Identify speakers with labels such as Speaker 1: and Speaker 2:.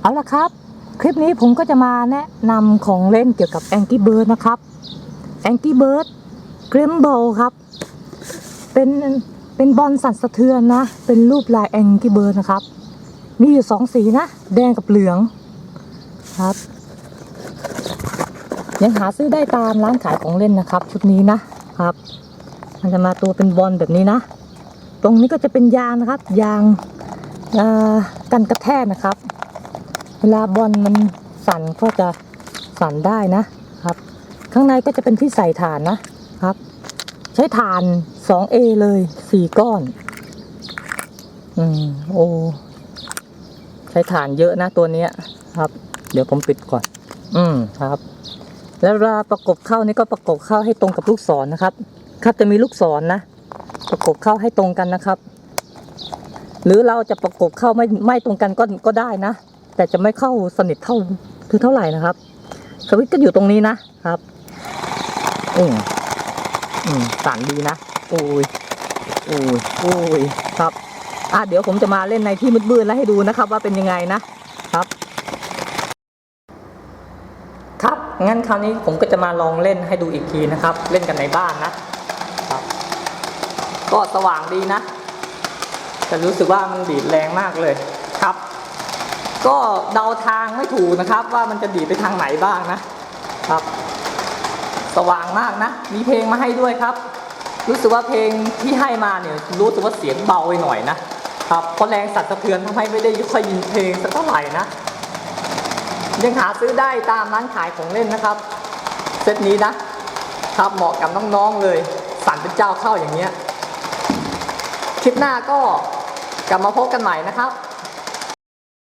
Speaker 1: เอาละครับ คลิปนี้ผมก็จะมาแนะนำของเล่นเกี่ยวกับ Angry Bird นะครับ Angry Bird g r i m b l ครับ เป็นเป็นบอลสั่นสะเทือนนะ เป็นรูปลาย Angry Bird นะครับ มีอยู่สองสีนะ แดงกับเหลืองครับ ยังหาซื้อได้ตามร้านขายของเล่นนะครับ ชุดนี้นะครับ มันจะมาตัวเป็นบอลแบบนี้นะ ตรงนี้ก็จะเป็นยางนะครับ ยางอ่ากันกระแทกนะครับ เวลาบอลมันสั่นก็จะสั่นได้นะครับ ข้างในก็จะเป็นที่ใส่ฐานนะครับ ใช้ฐาน 2A เลย4ก้อน อืมโอ้ใช้ฐานเยอะนะตัวเนี้ยครับ เดี๋ยวผมปิดก่อน อืมครับ แล้วเวลาประกบเข้านี่ก็ประกบเข้าให้ตรงกับลูกศรนะครับ ครับจะมีลูกศรนะประกบเข้าให้ตรงกันนะครับ หรือเราจะประกบเข้าไม่ไม่ตรงกันก็ก็ได้นะ แต่จะไม่เข้าสนิทเท่าคือเท่าไหร่นะครับ สวิตก็อยู่ตรงนี้นะครับอืมอืมสั่นดีนะโอ้ยโอ้ยโอ้ยครับอะเดี๋ยวผมจะมาเล่นในที่มืดๆแล้วให้ดูนะครับ ว่าเป็นยังไงนะครับ ครับงั้นคราวนี้ผมก็จะมาลองเล่นให้ดูอีกทีนะครับ เล่นกันในบ้านนะครับ ก็สว่างดีนะ แต่รู้สึกว่ามันดีดแรงมากเลยครับ ก็เดาทางไม่ถูกนะครับ ว่ามันจะดีไปทางไหนบ้างนะครับ สว่างมากนะ มีเพลงมาให้ด้วยครับ รู้สึกว่าเพลงที่ให้มาเนี่ยรู้สึกว่าเสียงเบาไปหน่อยนะครับเพราะแรงสั่นสะเทือนทำให้ไม่ได้ค่อยยินเพลงสักเท่าไหร่นะ ยังหาซื้อได้ตามร้านขายของเล่นนะครับ เซตนี้นะครับเหมาะกับน้องๆเลย สั่นเป็นเจ้าเข้าอย่างเงี้ยคลิปหน้าก็กลับมาพบกันใหม่นะครับ